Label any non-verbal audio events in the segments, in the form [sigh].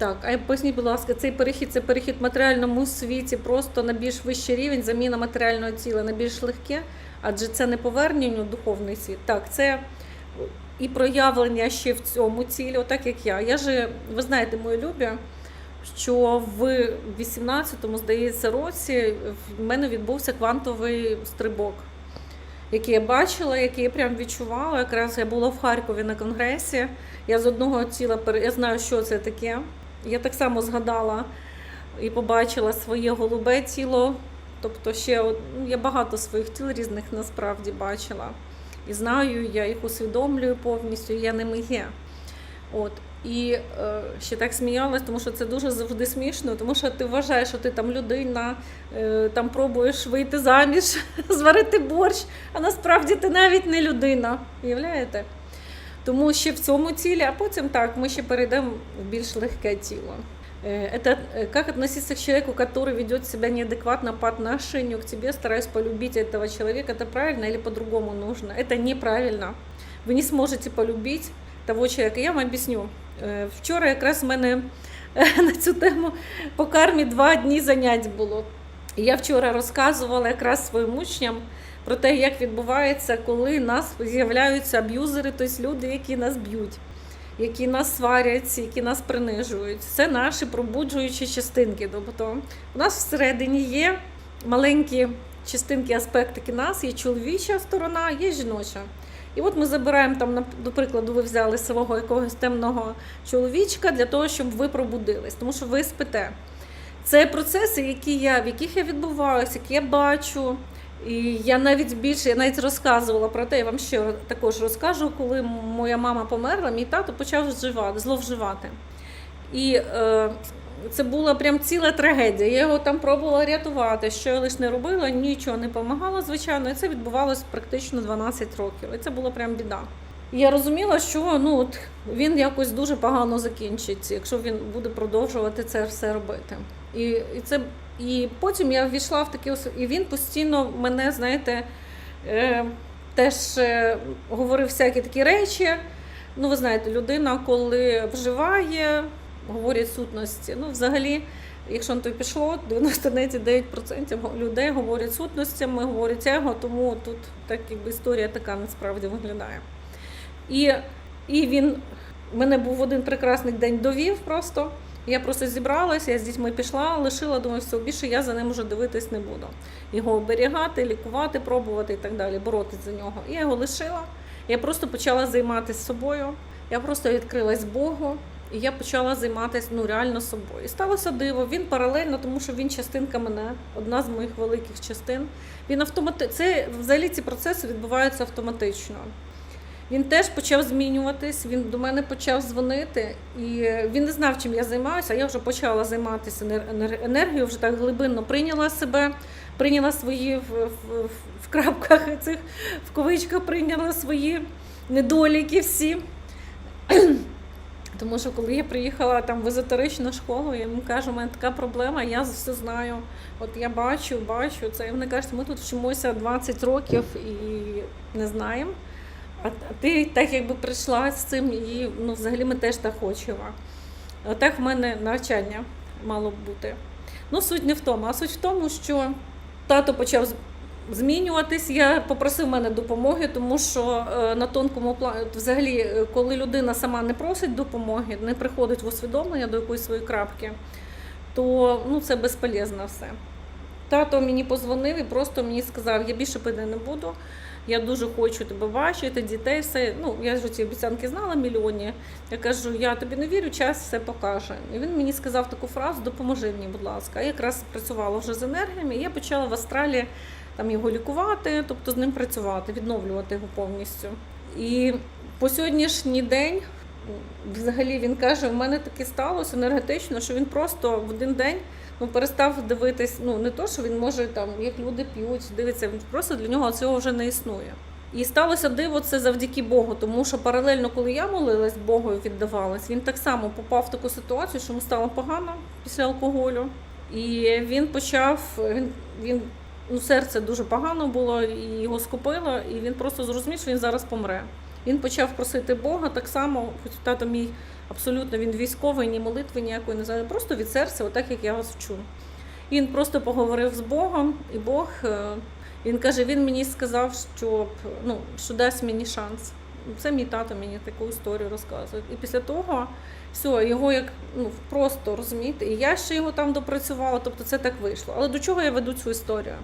Так, а поясніть, будь ласка, цей перехід це перехід в матеріальному світі просто на більш вищий рівень, заміна матеріального тіла на більш легке, адже це не повернення у духовний світ. Так, це і проявлення ще в цьому цілі, отак як я. Я же, ви знаєте, мої любі, що в 18-му, здається, році в мене відбувся квантовий стрибок, який я бачила, який я прям відчувала. Якраз я була в Харкові на конгресі. Я з одного тіла я знаю, що це таке. Я так само згадала і побачила своє голубе тіло. Тобто, ще от- ну, я багато своїх тіл різних насправді бачила. І знаю, я їх усвідомлюю повністю, я ними є. От. І е, ще так сміялась, тому що це дуже завжди смішно, тому що ти вважаєш, що ти там людина, е, там пробуєш вийти заміж, [laughs] зварити борщ, а насправді ти навіть не людина. Уявляєте? Тому ще в цьому тілі, а потім так, ми ще перейдемо в більш легке тіло. Э, Это э, как относиться к человеку, который ведет себя неадекватно по отношению к тебе, стараясь полюбить этого человека, это правильно или по-другому нужно? Это неправильно. Ви не сможете полюбить того человека. Я вам об'ясню. Е, Вчора якраз в мене е, [laughs] на цю тему по кармі два дні занять було. І я вчора розказувала якраз своїм учням Про те, як відбувається, коли нас з'являються аб'юзери, тобто люди, які нас б'ють, які нас сварять, які нас принижують. Це наші пробуджуючі частинки. Тобто у нас всередині є маленькі частинки, аспектики нас, є чоловіча сторона, є жіноча. І от ми забираємо там, до прикладу, ви взяли свого якогось темного чоловічка для того, щоб ви пробудились, тому що ви спите. Це процеси, які я, в яких я відбуваюся, які я бачу. І я навіть більше, я навіть розказувала про те, я вам ще також розкажу, коли моя мама померла, мій тато почав вживати, зловживати. І е, це була прям ціла трагедія. Я його там пробувала рятувати. Що я лише не робила, нічого не допомагало, звичайно. І це відбувалося практично 12 років. І це була прям біда. І я розуміла, що ну от він якось дуже погано закінчиться, якщо він буде продовжувати це все робити. І, і це і потім я ввійшла в таке ос- і він постійно мене, знаєте, е, теж е, говорив всякі такі речі. Ну, ви знаєте, людина, коли вживає, говорять сутності. Ну, взагалі, якщо на то пішло, 99% людей говорять сутностями, говорять его, тому тут так якби історія така насправді виглядає. І, і він мене був один прекрасний день довів просто. Я просто зібралася, я з дітьми пішла, лишила, думаю, все, більше я за ним вже дивитись не буду. Його оберігати, лікувати, пробувати і так далі, боротись за нього. Я його лишила. Я просто почала займатися собою. Я просто відкрилась Богу, і я почала займатися ну, реально собою. І сталося диво. Він паралельно, тому що він частинка мене, одна з моїх великих частин. Він автомати... Це взагалі ці процеси відбуваються автоматично. Він теж почав змінюватись, він до мене почав дзвонити, і він не знав, чим я займаюся. а Я вже почала займатися енер- енер- енергією, вже так глибинно прийняла себе, прийняла свої в, в, в крапках цих в ковичках, прийняла свої недоліки всі. [clears throat] Тому що коли я приїхала там в езотеричну школу, я їм кажу, у мене така проблема, я все знаю. От я бачу, бачу це. І вони кажуть, ми тут вчимося 20 років і не знаємо. А ти так якби прийшла з цим, і ну, взагалі ми теж так хочемо. Так в мене навчання мало б бути. Ну, суть не в тому, а суть в тому, що тато почав змінюватись. Я попросив мене допомоги, тому що е, на тонкому плані, взагалі, е, коли людина сама не просить допомоги, не приходить в усвідомлення до якоїсь своєї крапки, то ну, це безполезно все. Тато мені позвонив і просто мені сказав, я більше пити не буду. Я дуже хочу тебе бачити, дітей, все. Ну, я ж ці обіцянки знала мільйоні. Я кажу, я тобі не вірю, час все покаже. І він мені сказав таку фразу: допоможи мені, будь ласка. Я якраз працювала вже з енергіями, і я почала в Астралі там його лікувати, тобто з ним працювати, відновлювати його повністю. І по сьогоднішній день, взагалі, він каже: в мене таке сталося енергетично, що він просто в один день ну, перестав дивитись, ну не то, що він може там, як люди п'ють, дивиться, він просто для нього цього вже не існує. І сталося диво це завдяки Богу, тому що паралельно, коли я молилась Богу віддавалась, він так само попав в таку ситуацію, що йому стало погано після алкоголю. І він почав, він, він ну, серце дуже погано було, і його скупило, і він просто зрозумів, що він зараз помре. Він почав просити Бога так само, хоч тато мій Абсолютно він військовий, ні молитви ніякої не знає, просто від серця, отак як я вас вчу. Він просто поговорив з Богом, і Бог е, він каже: він мені сказав, що, ну, що дасть мені шанс. Це мій тато мені таку історію розказує. І після того все, його як ну, просто розумієте, і я ще його там допрацювала, тобто це так вийшло. Але до чого я веду цю історію?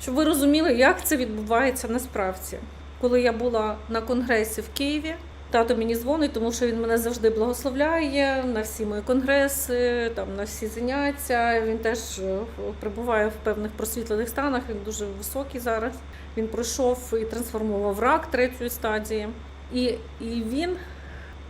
Щоб ви розуміли, як це відбувається насправді. Коли я була на конгресі в Києві, тато мені дзвонить, тому що він мене завжди благословляє на всі мої конгреси, там на всі заняття. Він теж е, перебуває в певних просвітлених станах. Він дуже високий зараз. Він пройшов і трансформував рак третьої стадії. І, і він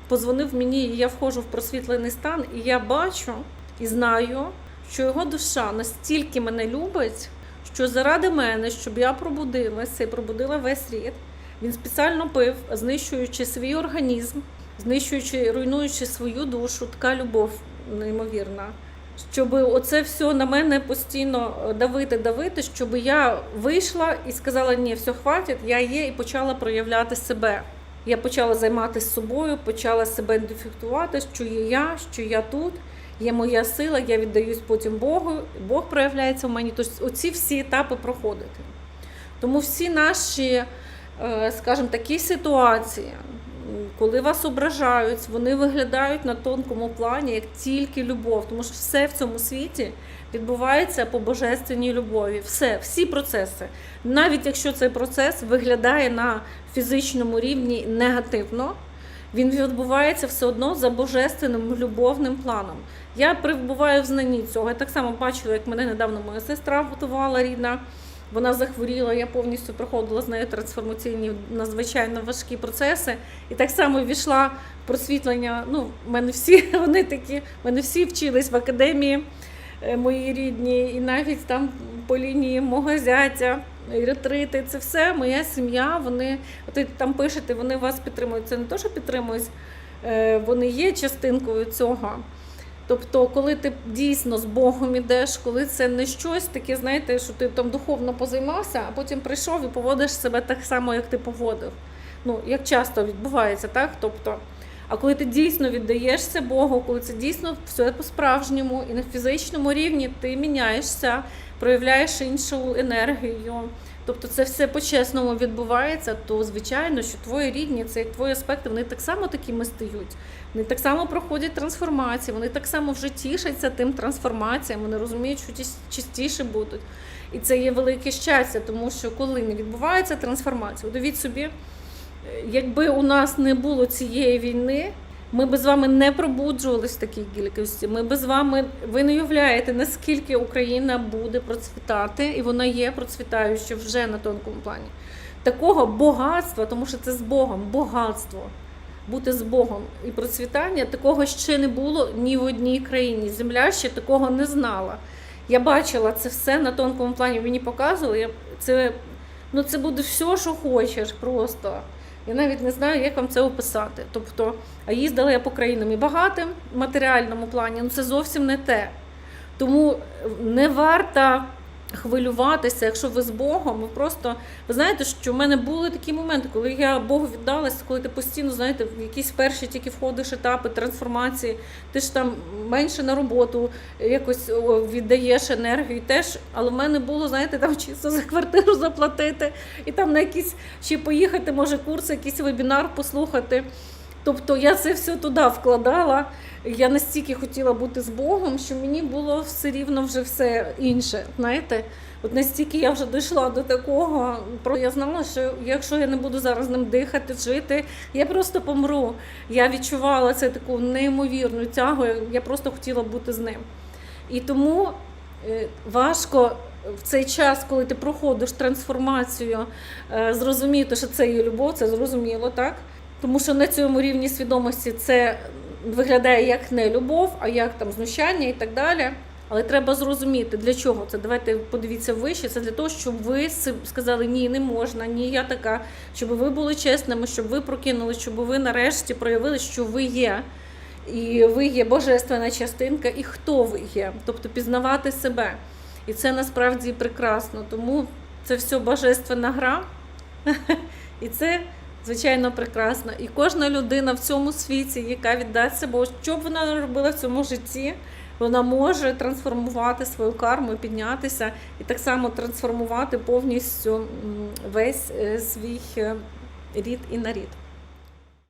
позвонив мені, і я входжу в просвітлений стан, і я бачу і знаю, що його душа настільки мене любить, що заради мене, щоб я пробудилася і пробудила весь рід, він спеціально пив, знищуючи свій організм, знищуючи, руйнуючи свою душу, така любов неймовірна. Щоб оце все на мене постійно давити, давити, щоб я вийшла і сказала, ні, все, хватить, я є, і почала проявляти себе. Я почала займатися собою, почала себе ідентифікувати, що є я, що я тут, є моя сила, я віддаюсь потім Богу, Бог проявляється в мені. Тобто оці всі етапи проходити. Тому всі наші, е, скажімо, такі ситуації, коли вас ображають, вони виглядають на тонкому плані як тільки любов, тому що все в цьому світі відбувається по божественній любові. Все, всі процеси. Навіть якщо цей процес виглядає на фізичному рівні негативно, він відбувається все одно за божественним любовним планом. Я перебуваю в знанні цього. Я так само бачила, як мене недавно моя сестра готувала рідна. Вона захворіла, я повністю проходила з нею трансформаційні надзвичайно важкі процеси. І так само війшла в просвітлення. Ну, в мене всі [laughs] вони такі, мене всі вчились в академії е, мої рідні, і навіть там по лінії мого зятя, ретрити, це все моя сім'я. Вони от там пишете, вони вас підтримують. Це не те, що підтримують, е, вони є частинкою цього. Тобто, коли ти дійсно з Богом ідеш, коли це не щось таке, знаєте, що ти там духовно позаймався, а потім прийшов і поводиш себе так само, як ти поводив. Ну, як часто відбувається, так? Тобто, а коли ти дійсно віддаєшся Богу, коли це дійсно все по-справжньому і на фізичному рівні ти міняєшся, проявляєш іншу енергію. Тобто це все по-чесному відбувається, то звичайно, що твої рідні, це як твої аспекти, вони так само такими стають. Вони так само проходять трансформації, вони так само вже тішаться тим трансформаціям, вони розуміють, що ті частіше будуть. І це є велике щастя, тому що коли не відбувається трансформація, уявіть собі, е, якби у нас не було цієї війни, ми би з вами не пробуджувалися в такій кількості. Ми би з вами, ви не уявляєте, наскільки Україна буде процвітати, і вона є процвітаюча вже на тонкому плані. Такого багатства, тому що це з Богом, багатство. Бути з Богом і процвітання такого ще не було ні в одній країні. Земля ще такого не знала. Я бачила це все на тонкому плані. Мені показували. Це, ну, це буде все, що хочеш просто. Я навіть не знаю, як вам це описати. Тобто, а їздила я по країнам і багатим в матеріальному плані, ну це зовсім не те. Тому не варто хвилюватися, якщо ви з Богом, ви просто ви знаєте, що в мене були такі моменти, коли я Богу віддалась, коли ти постійно знаєте, в якісь перші тільки входиш етапи трансформації, ти ж там менше на роботу якось віддаєш енергію теж. Але в мене було, знаєте, там чисто за квартиру заплатити, і там на якісь ще поїхати, може, курс, якийсь вебінар послухати. Тобто я це все туди вкладала. Я настільки хотіла бути з Богом, що мені було все рівно вже все інше. Знаєте, от настільки я вже дійшла до такого, про я знала, що якщо я не буду зараз ним дихати, жити, я просто помру. Я відчувала це таку неймовірну тягу. Я просто хотіла бути з ним. І тому е, важко в цей час, коли ти проходиш трансформацію, е, зрозуміти, що це є любов, це зрозуміло, так? Тому що на цьому рівні свідомості це виглядає як не любов, а як там знущання і так далі. Але треба зрозуміти, для чого це. Давайте подивіться вище. Це для того, щоб ви сказали ні, не можна, ні, я така, щоб ви були чесними, щоб ви прокинули, щоб ви нарешті проявили, що ви є. І ви є божественна частинка, і хто ви є, тобто пізнавати себе. І це насправді прекрасно. Тому це все божественна гра. [laughs] І це Звичайно, прекрасно. І кожна людина в цьому світі, яка віддасть себе, що б вона робила в цьому житті, вона може трансформувати свою карму, піднятися і так само трансформувати повністю весь е, свій е, рід і нарід.